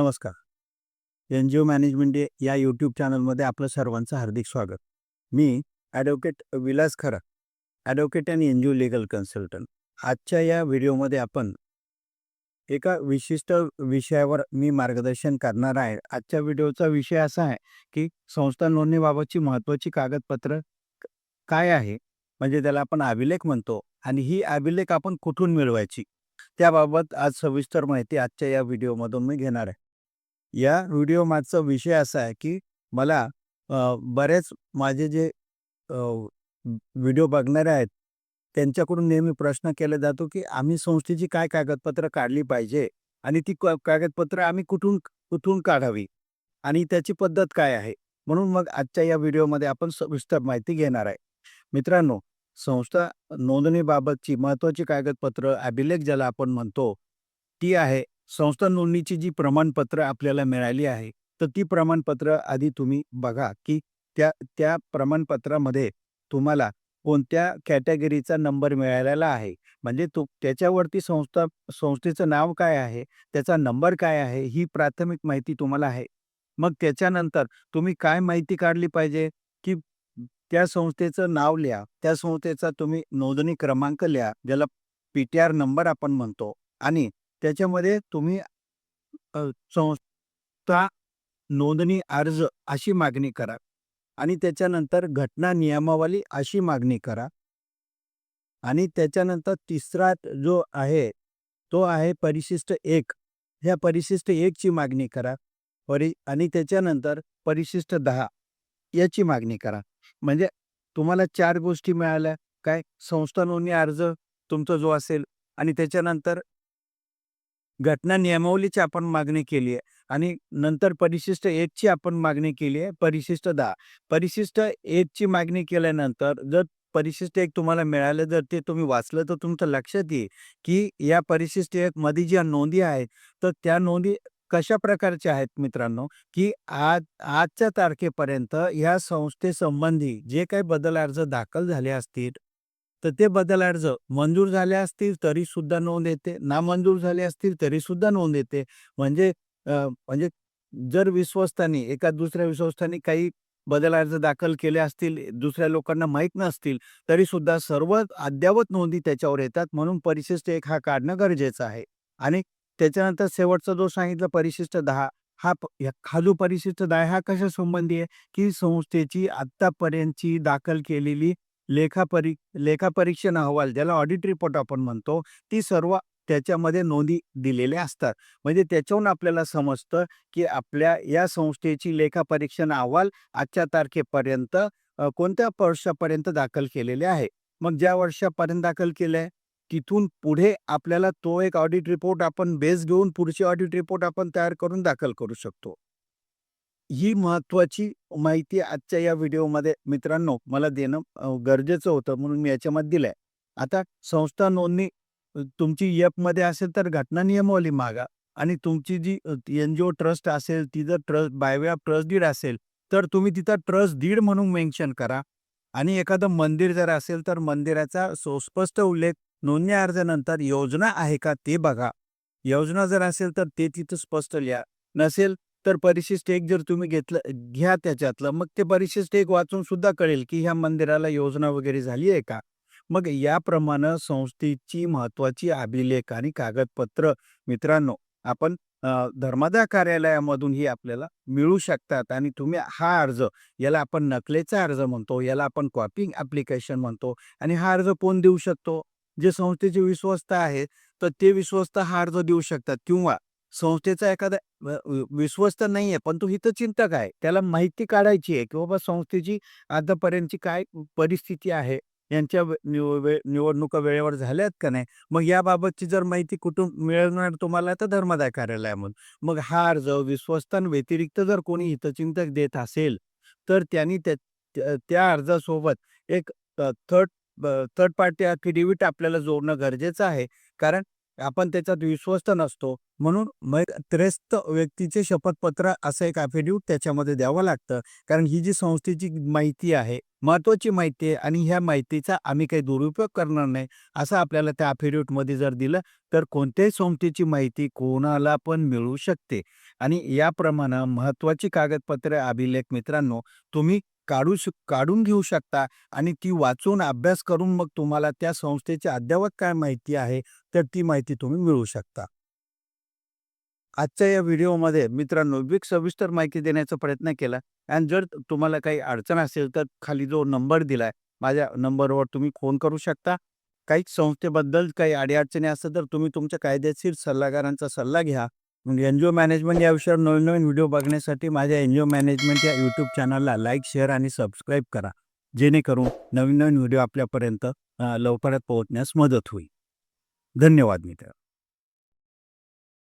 नमस्कार. NGO management day या YouTube चॅनलमध्ये आपलं सर्वांचं हार्दिक स्वागत. मी advocate Vilas Khare advocate and NGO legal consultant. आजच्या या व्हिडिओमध्ये आपण एका विशिष्ट विषयावर मी मार्गदर्शन करणार आहे. आजच्या व्हिडिओचा विषय असा आहे, की संस्था नोंदणीबाबतची महत्त्वाची कागदपत्र काय आहे? म्हणजे त्याला आपण अभिलेख म्हणतो आणि ही अभिलेख आपण कुठून मिळवायची? त्याबाबत आज सविस्तर माहिती आजच्या या व्हिडिओमधून मी घेणार आहे. या व्हिडिओ मागचा विषय असा आहे, की मला बरेच माझे जे व्हिडिओ बघणारे आहेत, त्यांच्याकडून नेहमी प्रश्न केला जातो, की आम्ही संस्थेची काय कागदपत्र काढली पाहिजे आणि ती कागदपत्र आम्ही कुठून कुठून काढावी आणि त्याची पद्धत काय आहे? म्हणून मग आजच्या या व्हिडिओमध्ये आपण सविस्तर माहिती घेणार आहे. मित्रांनो, संस्था नोंदणीबाबतची महत्त्वाची कागदपत्र अभिलेख ज्याला आपण म्हणतो, ती आहे संस्था नोंदणीची जी प्रमाणपत्र आपल्याला मिळाली आहे, तर ती प्रमाणपत्र आधी तुम्ही बघा, की त्या त्या प्रमाणपत्रामध्ये तुम्हाला कोणत्या कॅटेगरीचा नंबर मिळालेला आहे. म्हणजे तो त्याच्यावरती संस्था संस्थेचं नाव काय आहे, त्याचा नंबर काय आहे, ही प्राथमिक माहिती तुम्हाला आहे. मग त्याच्यानंतर तुम्ही काय माहिती काढली पाहिजे, की त्या संस्थेचं नाव लिहा, त्या संस्थेचा तुम्ही नोंदणी क्रमांक लिहा, ज्याला पी-टी-आर नंबर आपण म्हणतो आणि त्याच्यामध्ये तुम्ही अ, संस्था नोंदणी अर्ज अशी मागणी करा आणि त्याच्यानंतर घटना नियमावली अशी मागणी करा. आणि त्याच्यानंतर तिसरा जो आहे, तो आहे परिशिष्ट एक ह्या परिशिष्ट 1 ची मागणी करा. परि आणि त्याच्यानंतर परिशिष्ट दहा याची मागणी करा. म्हणजे तुम्हाला चार गोष्टी मिळाल्या. काय? संस्था नोंदणी अर्ज तुमचा जो असेल आणि त्याच्यानंतर घटना नियमावलीची आपण मागणी केली आहे आणि नंतर परिशिष्ट एकची आपण मागणी केली आहे, परिशिष्ट दहा. परिशिष्ट एकची मागणी केल्यानंतर जर परिशिष्ट एक तुम्हाला मिळालं, जर ते तुम्ही वाचलं, तर तुमचं लक्षात येईल, की या परिशिष्ट एक मध्ये ज्या नोंदी आहेत, तर त्या नोंदी कशा प्रकारच्या आहेत मित्रांनो, की आज आजच्या तारखेपर्यंत या संस्थेसंबंधी जे काही बदल अर्ज दाखल झाले असतील, तर ते बदल अर्ज मंजूर झाले असतील तरीसुद्धा नोंद येते, नामंजूर झाले असतील तरीसुद्धा नोंद येते. म्हणजे म्हणजे जर विश्वस्तांनी एका दुसऱ्या विश्वस्तानी काही बदल अर्ज दाखल केले असतील, दुसऱ्या लोकांना माहीत नसतील, तरी सुद्धा सर्व अद्ययावत नोंदी त्याच्यावर येतात. म्हणून परिशिष्ट एक हा काढणं गरजेचं आहे. आणि त्याच्यानंतर शेवटचा जो सांगितला परिशिष्ट दहा हा प हा जो परिशिष्ट दहा हा कशा संबंधी आहे, की संस्थेची आत्तापर्यंतची दाखल केलेली लेखापरी लेखापरीक्षण अहवाल ज्याला ऑडिट रिपोर्ट आपण म्हणतो, ती सर्व त्याच्यामध्ये नोंदी दिलेल्या असतात. म्हणजे त्याच्याहून आपल्याला समजतं, की आपल्या या संस्थेची लेखापरीक्षण अहवाल आजच्या तारखेपर्यंत कोणत्या वर्षापर्यंत दाखल केलेले आहे. मग ज्या वर्षापर्यंत दाखल केले आहे, तिथून पुढे आपल्याला तो एक ऑडिट रिपोर्ट आपण बेस घेऊन पुढची ऑडिट रिपोर्ट आपण तयार करून दाखल करू शकतो. ही महत्त्वाची माहिती आजच्या या व्हिडिओमध्ये मित्रांनो मला देणं अ, गरजेचं होतं म्हणून मी याच्यामध्ये दिलंय. आता संस्था नोंदणी अ, तुमची एपमध्ये असेल तर घटना नियमावली मागा आणि तुमची जी अ, एन-जी-ओ ट्रस्ट असेल, ती जर trust by way of trust deed असेल, तर तुम्ही तिथं ट्रस्ट डीड म्हणून मेन्शन करा आणि एखादं मंदिर जर असेल, तर मंदिराचा सुस्पष्ट उल्लेख नोंदणी अर्जानंतर योजना आहे का ते बघा. योजना जर असेल, तर ते तिथं स्पष्ट लिहा. नसेल, तर परिशिष्ट एक जर तुम्ही घेतलं घ्या त्याच्यातलं. मग ते परिशिष्ट एक वाचून सुद्धा कळेल, की ह्या मंदिराला योजना वगैरे झाली आहे का? मग याप्रमाणे संस्थेची महत्त्वाची अभिलेख आणि कागदपत्र मित्रांनो आपण धर्मादाय धर्मादाय कार्यालयामधूनही आपल्याला मिळू शकतात आणि तुम्ही हा अर्ज याला आपण नकलेचा अर्ज म्हणतो, याला आपण कॉपिंग ॲप्लिकेशन म्हणतो आणि हा अर्ज कोण देऊ शकतो? जे संस्थेचे विश्वस्त आहेत, तर ते विश्वस्त हा अर्ज देऊ शकतात किंवा संस्थेचा एखादा अ, विश्वस्त नाहीये, पण तो हितचिंतक आहे. त्याला माहिती काढायची आहे, की बाबा संस्थेची आतापर्यंतची काय परिस्थिती आहे, यांच्या निव निवडणुका वेळेवर झाल्यात का नाही? मग याबाबतची जर माहिती कुठून मिळणार तुम्हाला तर धर्मदाय कार्यालयामधून. मग हा अर्ज विश्वस्तांव्यतिरिक्त जर कोणी हितचिंतक देत असेल, तर त्यांनी त्या अर्जासोबत एक थर्ड थर्ड पार्टी ॲफिडेव्हिट आपल्याला जोडणं गरजेचं आहे. कारण आपण त्याच्यात विश्वस्त नसतो. म्हणून त्रेस्त व्यक्तीचे शपथपत्र असं एक अफिडेव्हिट त्याच्यामध्ये द्यावं लागतं. कारण ही जी संस्थेची माहिती आहे महत्त्वाची माहिती आहे आणि ह्या माहितीचा आम्ही काही दुरुपयोग करणार नाही असं आपल्याला त्या अफिडेव्हिटमध्ये जर दिलं तर कोणत्याही संस्थेची माहिती कोणाला पण मिळू शकते. आणि याप्रमाणे महत्त्वाची कागदपत्रे अभिलेख मित्रांनो तुम्ही काढू शक काढून घेऊ शकता आणि ती वाचून अभ्यास करून मग तुम्हाला त्या संस्थेची अद्ययावत काय माहिती आहे तर ती माहिती तुम्ही मिळवू शकता. आजच्या या व्हिडिओमध्ये मित्रांनो विक सविस्तर माहिती देण्याचा प्रयत्न केला आणि जर तुम्हाला काही अडचण असेल तर खाली जो नंबर दिलाय माझ्या नंबरवर तुम्ही फोन करू शकता. काही संस्थेबद्दल काही अडीअडचणी असतात तर तुम्ही तुमच्या कायदेशीर सल्लागारांचा सल्ला घ्या. मग एन जी ओ मॅनेजमेंट या विषयावर नवीन नवीन व्हिडिओ बघण्यासाठी माझ्या एन जी ओ मॅनेजमेंट या यूट्यूब चॅनलला लाईक शेअर आणि सबस्क्राईब करा. जेणेकरून नवीन नवीन व्हिडिओ आपल्यापर्यंत लवकरात पोहोचण्यास मदत होईल. धन्यवाद मित्र.